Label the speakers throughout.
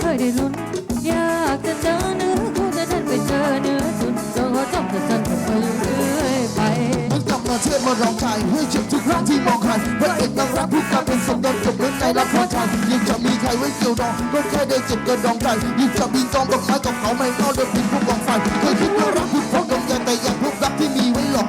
Speaker 1: เค
Speaker 2: ยได้ลุ้นอยากจะเจอเนื้อคู่แต่นั้นไปเจอเนื้อสุดจนว่าต้องจะสั่นกับเธออยู่เรื่อยไปไม
Speaker 1: ่กลับมาเชื่อมาร้องใจให้เจ็บทุกครั้งที่มองใครพระเอกนางรักผู้กำเป็นสมดลจบเรื่องใจลผู้ชายยิ่งจะมีใครไว้เกี่ยวดองก็แค่ได้เจ็บกระดองใจยิ่งจะมีจองกับใครกับเขาไม่เอาเดินด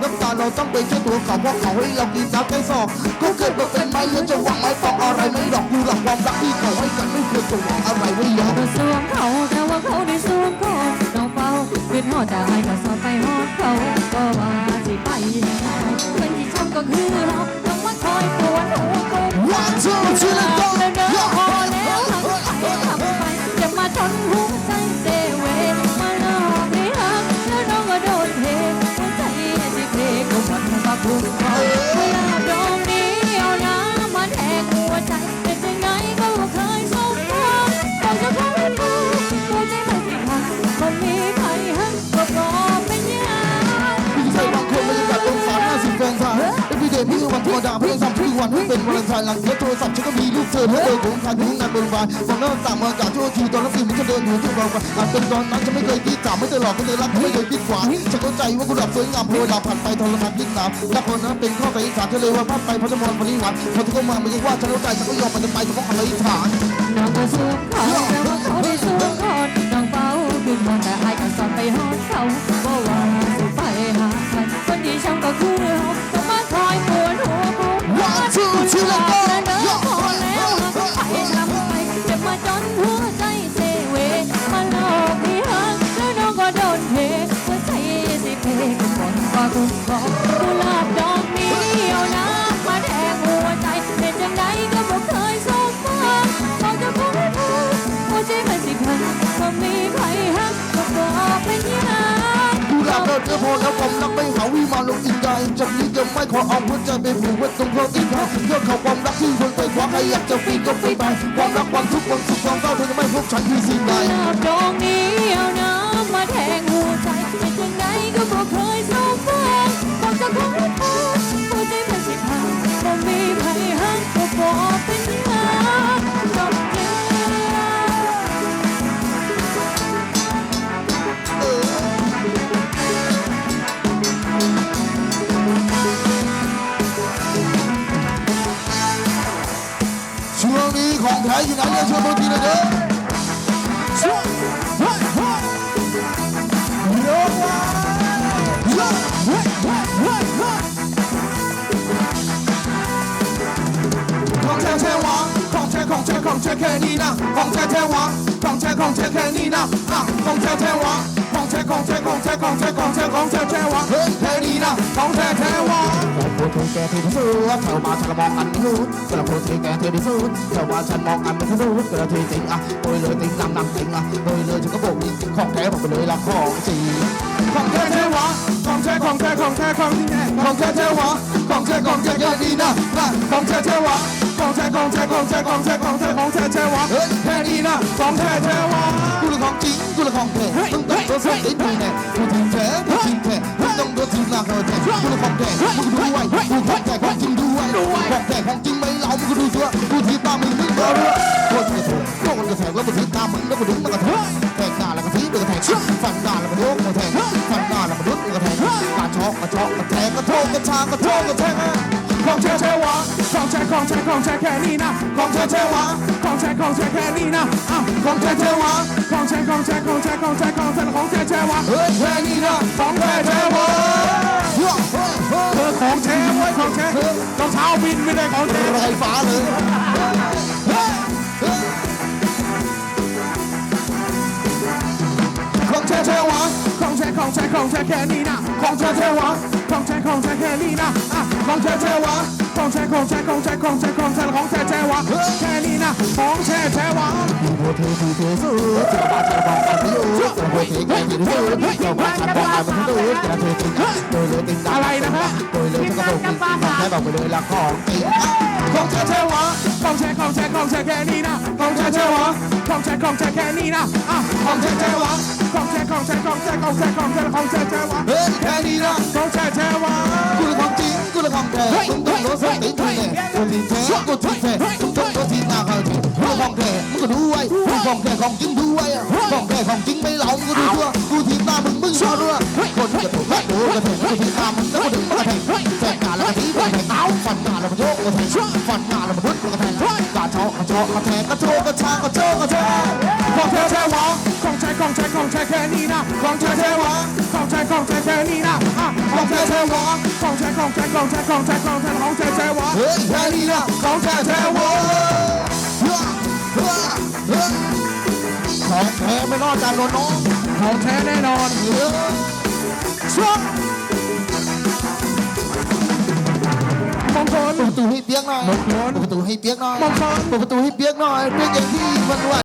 Speaker 1: น้ำตาเราต้องไปช่วยตัวเขาเพราะเขาให้เรากินน้ำใจสอกก็เกิดมาเป็นไม้แล้วจะหวังไม้ฟองอะไรไม่หลอกดูหลักความรักที่เขาให้กันไม่เคยจะหวังอะไรไว้ยอม
Speaker 2: ก็สวงเขาแต่ว่าเขาได้สวงก่อนน้องเฝ้าเป็นหอดแต่ให้ก็สอ
Speaker 1: บ เพื่อนทำทุกวันให้เป็นวันอังคารหลังเสียโทรศัพท์ฉันก็มีลูกเธอและเออผมทานอยู่งานเป็นวายฟังแล้วต่างมาจากทั่วทีตอนนั้นฟิล์มมันจะเดินอยู่ที่เราอาจเป็นตอนนั้นฉันไม่เคยคิดถามไม่เคยหลอกไม่เคยรักไม่เคยคิดหวังฉันเข้าใจว่าคุณหลับสวยงามพอเวลาผ่านไปทรมานยิ่งหนาวและคนนั้นเป็นข้อสันนิษฐานเธอเลยว่าพัดไปเพราะจะมองปริวันพอเธอก็มาไม่ใช่ว่าฉันเข้าใจฉันก็ยอมมันจะไปเฉพาะคำอธิษฐาน
Speaker 2: หมดว่ากูบอกกุหลาบดอกนี้เอาน้ำมาแทงหัวใจเป็นจังไดก็บอกเคยสมหวังบอกจะคงไม่พูดหัวใจมันสิพังก็มีใครหักก็บอกเป็นยัง
Speaker 1: ดูแลเราเจอพอแล้วความรักไม่หาวิมานลงอินใจจากนี้จะไม่ขอเอาหัวใจไปผูกไว้ตรงคอที่เขาเพื่อเขาความรักที่คนไปคว้าใครอยากจะปีก็ปีไปความรักความทุกข์ความสุขความเศร้าเธอจะไม่พบฉันที่สิ่งใด
Speaker 2: กุหลาบดอกนี้เอาน้ำมาแทง นี้
Speaker 1: ของแท้อยู่ไหน ของแท้ของแค่นี้นะของแท้แท้หวังของแท้ของแท้แค่นี้นะอะของแท้แท้หวังของแท้ของแท้ของแท้ของแท้ของแของแท้แท้หวังแค่นี้นะของแท้แท้หวัง
Speaker 3: โอ้โหแกเธอที่สุดชาวบ้าฉันมองอันนู้กระโดดที่แกเธอที่สุดชาวบ้าฉันมองอันไม่ทะลุกระเทจริงอะโดยเลยติงนำนำติงอะโดยเลยฉันก็บอกของแท้ผมไปเลยละของจริง
Speaker 1: ของแท้แท้วะของแท้ของแท้ของแท้ของแท้ของแท้แท้วะของแท้ของแท้แค่นี้นะนะของแท้แท้วะของแท้ของแท้ของแท้ของแท้ของแท้ของแท้แท้วะเฮ้ยแค่นี้นะของแท้แท้วะกูละของจริงกูละของแท้มึงต้องตัวสดติดแน่กูจริงแท้กูจริงแท้มึงต้องตัวจริงนะเขาแท้กูละของแท้มึงดูไว้กูของแท้ของจริงดูไว้ของแท้ของจริงไม่เหลามึงก็ดูตัวกูทีตามมึงมึรู้คนกระโถโดนกระแทกแล้วกูทีตามึงแล้วกูดึงมัน ของแท้แท้หวะของแท้ของแท้ของแท้แค่นี้นะของแท้แท้หวะของแท้ของแท้แค่นี้นะอะของแท้แท้หวะของแท้ของแท้ของแท้ของแท้ของแท้ข องแท้แท้หวะเฮ้ยแค่นี้นะของแท้แท้หวะเฮ้ยเฮ้ยเฮ้ย
Speaker 4: เออของแท้เว้ยของแท้รองเท้าบินไม่ได้ของแท้
Speaker 1: ไรฟ้าเลยเฮ้ยเฮ้ยของแท้แท้หวะ
Speaker 4: ของแท้ของแท้ของแท้แค่นี้นะของแท้แท้หวะของแท้ของแท้แค่นี้นะอะของแท้แท้หวะของแท้ของแท้ของแท้ของแท้ของแท้ของแท้แท้หวะแค่นี้นะของแท้แท้หวะ
Speaker 3: โอ้โหเธอที่เธอสุดชาวบ้านฉันมองอันไม่รู้กระโดดที่แกเธอที่สุดชาวบ้านฉันมองอันไม่ทะลุกระเทจริงอะโดยเลยติงนำ
Speaker 4: อะไรนะฮะ
Speaker 3: โดยเลยฉันก็บอกนี่ของแท้บอกไปเลยละของจริง
Speaker 4: ของแท้แท้หวะของแท้ของแท้ของแท้แค่นี้นะของแท้แท้หวะของแท้ของแท้แค่นี้นะอะของแท้แท้หวะของแท้ของแท้ของแท้ของแท้ของแท้ของแท้แท้หวะ
Speaker 1: เฮ้ยแค่นี้นะ
Speaker 4: ของแท้แท้หวะ
Speaker 1: ดสุดแท้จนตัวที่หนาเขาถึงของแท้มึงก็ดูไว้ของแท้ของจริงดูไว้ของแท้ของจริงไม่หลงก็ดูตัวกูที่หน้ามึงมึงชอบด้วยคนกระโดดกระโดดกระแทกกูทีตามมึงแล้วก็ถึงมาะแทกแทงหน้าแล้วก็ทีกแทกเท้าฟันหน้าแล้วมันโยกกระแทกฟันหน้าแล้วมันพุ่งกระแทงกระเจาะกระเจาะกระแทกกระโจกกระชากกระโจกกระแทก
Speaker 4: ของแท้แท้หวะของแท้ของแท้ของแท้แค่นี้นะของแท้แท้หวะของแท้ของแท้แค่นี้นะอะของแท้แท้หวะของแท้ของแท้ของแท้ของแท้ของแท้ของแท้แท้หวะ
Speaker 1: เฮ้ยแค่นี้นะของแท้แท้วะของแท้ไม่นอกจากโดนน้อง
Speaker 4: ของแท้แน่นอน
Speaker 1: เฮ้ย
Speaker 4: ช่วงมงคล
Speaker 1: เปิดประตูให้เปียกหน่อย
Speaker 4: มงคล
Speaker 1: เปิดประตูให้เปียกหน่อย
Speaker 4: มงคล
Speaker 1: เปิดประตูให้เปียกหน่อยเปียกอย่างที่มันไหว